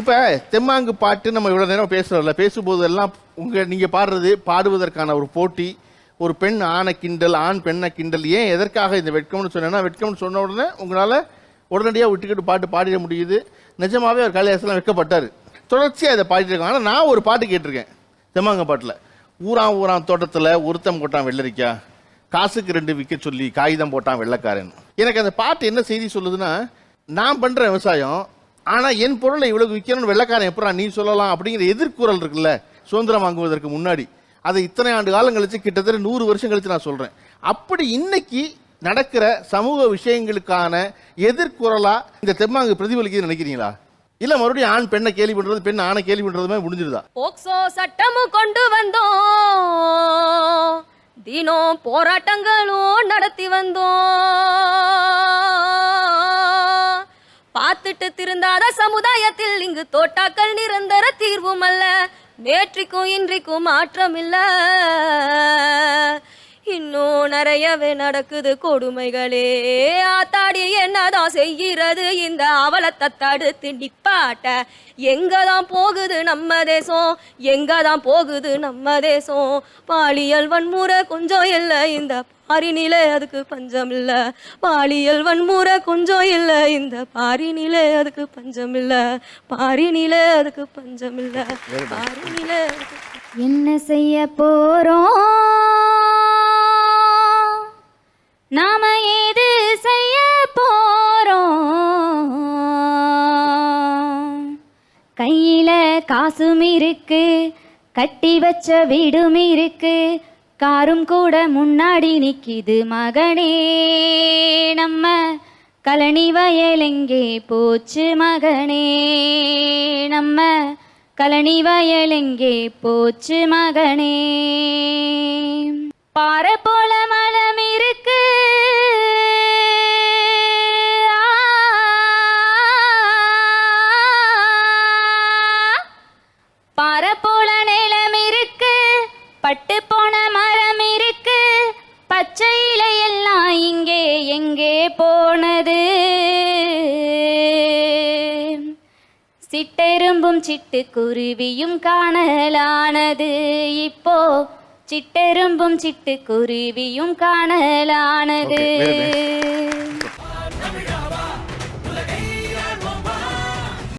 இப்போ தெம்மாங்கு பாட்டு நம்ம இவ்வளோ நேரம் பேசுகிறோம்ல பேசும்போது எல்லாம் உங்கள் நீங்கள் பாடுறது பாடுவதற்கான ஒரு போட்டி ஒரு பெண் ஆணை கிண்டல் ஆண் பெண்ணை கிண்டல் ஏன் எதற்காக இந்த வெட்கம்னு சொன்னேன்னா வெட்கம்னு சொன்ன உடனே உங்களால் உடனடியாக விட்டுக்கிட்டு பாட்டு பாடிட முடியுது. நிஜமாவே அவர் கலையாசலாம் வெட்கப்பட்டார். தொடர்ச்சியாக இதை பாடிட்டு இருக்காங்க ஆனால் நான் ஒரு பாட்டு கேட்டிருக்கேன் தெம்மாங்க பாட்டில். ஊரான் ஊரான் தோட்டத்தில் ஒருத்தம் போட்டான் வெள்ளரிக்கா காசுக்கு ரெண்டு விற்க சொல்லி காகிதம் போட்டான் வெள்ளைக்காரன். எனக்கு அந்த பாட்டு என்ன செய்தி சொல்லுதுன்னா நான் பண்ணுற விவசாயம் ஆனால் என் பொருளை இவ்வளவு விற்கணும்னு வெள்ளைக்காரன் எப்படா நீ சொல்லலாம் அப்படிங்கிற எதிர்குறல் இருக்குல்ல சுதந்திரம் வாங்குவதற்கு முன்னாடி. அதை இத்தனை ஆண்டு காலம் கழித்து கிட்டத்தட்ட நூறு வருஷம் கழித்து நான் சொல்கிறேன் அப்படி இன்னைக்கு நடக்கிற சமூக விஷயங்களுக்கான எதிர்குரலா இந்த தெம்மாங்கு பிரதிபலிக்குதுன்னு நினைக்கிறீங்களா? இல்ல மறுபடியும் ஆண் பெண்ணை கேள்வி பண்றது பெண் ஆணை கேள்வி பண்றதுமே முடிஞ்சிருதா போக்சோ சட்டமும் கொண்டு வந்தோம். தினம் போராட்டங்களும் நடத்தி வந்தோம். பார்த்துட்டு திருந்தாத சமுதாயத்தில் இங்கு தோட்டாக்கள் நிரந்தர தீர்வும் அல்ல நேற்றுக்கும் இன்றைக்கும் மாற்றம் இல்லை நிறையவே நடக்குது கொடுமைகளே. ஆத்தாடி என்னதான் செய்கிறது? இந்த அவலத்தை தடுத்து நிப்பாட்ட. எங்க தான் போகுது நம்ம தேசம்? எங்க தான் போகுது நம்ம தேசம்? பாலியல் வன்முறை கொஞ்சம் இல்லை இந்த பாரினிலே அதுக்கு பஞ்சம் இல்ல. பாலியல் வன்முறை கொஞ்சம் இல்ல இந்த பாரினிலே அதுக்கு பஞ்சம் இல்ல. பாரினிலே அதுக்கு பஞ்சம் இல்ல. பாரினிலே என்ன செய்ய போறோம்? காசும் இருக்கு கட்டி வச்ச வீடும் இருக்கு காரும் கூட முன்னாடி நிக்கிது மகனே நம்ம. கழனி வயல் எங்கே போச்சு மகனே நம்ம. கழனி வயல் எங்கே போச்சு மகனே. பாறை போல மலமே பட்டு போன மரம் இருக்கு. பச்சை இலையெல்லாம் இங்கே எங்கே போனது? சிட்டெரும்பும் சிட்டுக்குருவியும் காணலானது. இப்போ சிட்டெரும்பும் சிட்டுக்குருவியும் காணலானது.